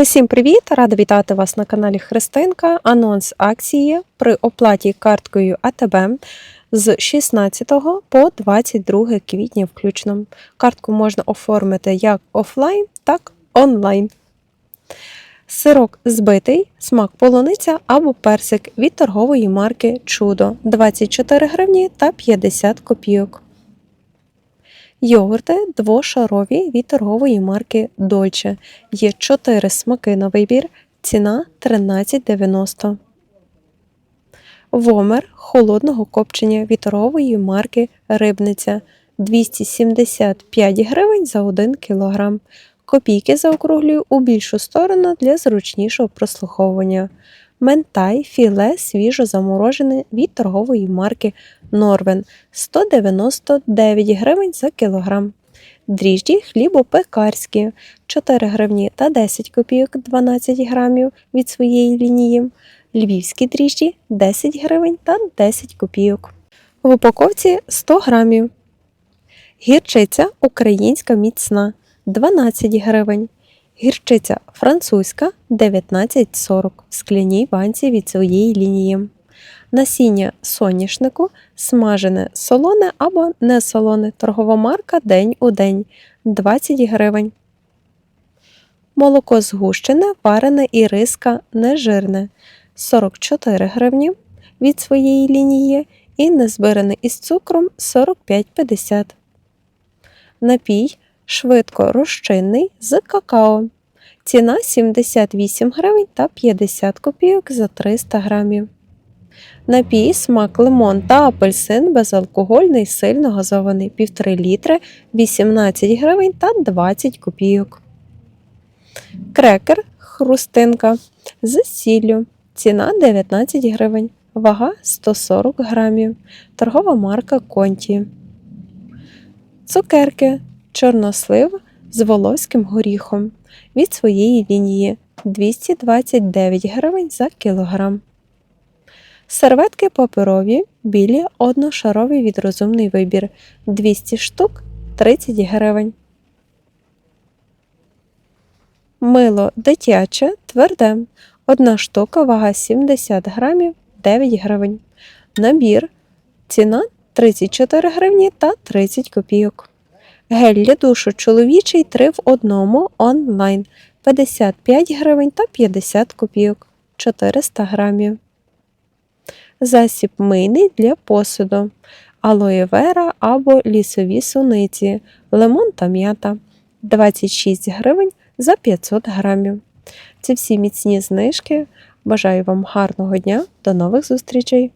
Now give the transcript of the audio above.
Усім привіт! Рада вітати вас на каналі Христинка. Анонс акції при оплаті карткою АТБ з 16 по 22 квітня включно. Картку можна оформити як офлайн, так і онлайн. Сирок збитий, смак полуниця або персик від торгової марки Чудо 24 гривні та 50 копійок. Йогурти двошарові від торгової марки Dolce. Є 4 смаки на вибір, ціна 13,90. Вомер холодного копчення від торгової марки Рибниця 275 гривень за 1 кг. Копійки заокруглюю у більшу сторону для зручнішого прослуховування. Ментай філе свіжо заморожене від торгової марки Норвен 199 гривень за кілограм. Дріжджі хлібопекарські 4 гривні та 10 копійок 12 грамів від своєї лінії. Львівські дріжджі 10 гривень та 10 копійок. В упаковці 100 грамів. Гірчиця українська міцна 12 гривень. Гірчиця французька 19,40 в скляній банці від своєї лінії. Насіння соняшнику смажене солоне або не солоне. Торгова марка День у день 20 гривень. Молоко згущене, варене і риска нежирне 44 гривні від своєї лінії і незбирене із цукром 45,50. Напій швидко розчинний з какао. Ціна 78 гривень та 50 копійок за 300 грамів. Напій смак лимон та апельсин безалкогольний, сильно газований 1,5 літри 18 гривень та 20 копійок. Крекер хрустинка з сіллю. Ціна 19 гривень. Вага 140 грамів. Торгова марка Конті. Цукерки. Чорнослив з волоським горіхом від своєї лінії 229 гривень за кілограм. Серветки паперові, білі, одношарові від розумний вибір 200 штук 30 гривень. Мило дитяче, тверде. Одна штука, вага 70 грамів 9 гривень. Набір. Ціна 34 гривні та 30 копійок. Гель для душу чоловічий 3 в одному онлайн 55 гривень та 50 копійок 400 грамів. Засіб мийний для посуду. Алоє вера або лісові суниці, лимон та м'ята 26 гривень за 500 грамів. Це всі міцні знижки. Бажаю вам гарного дня, до нових зустрічей!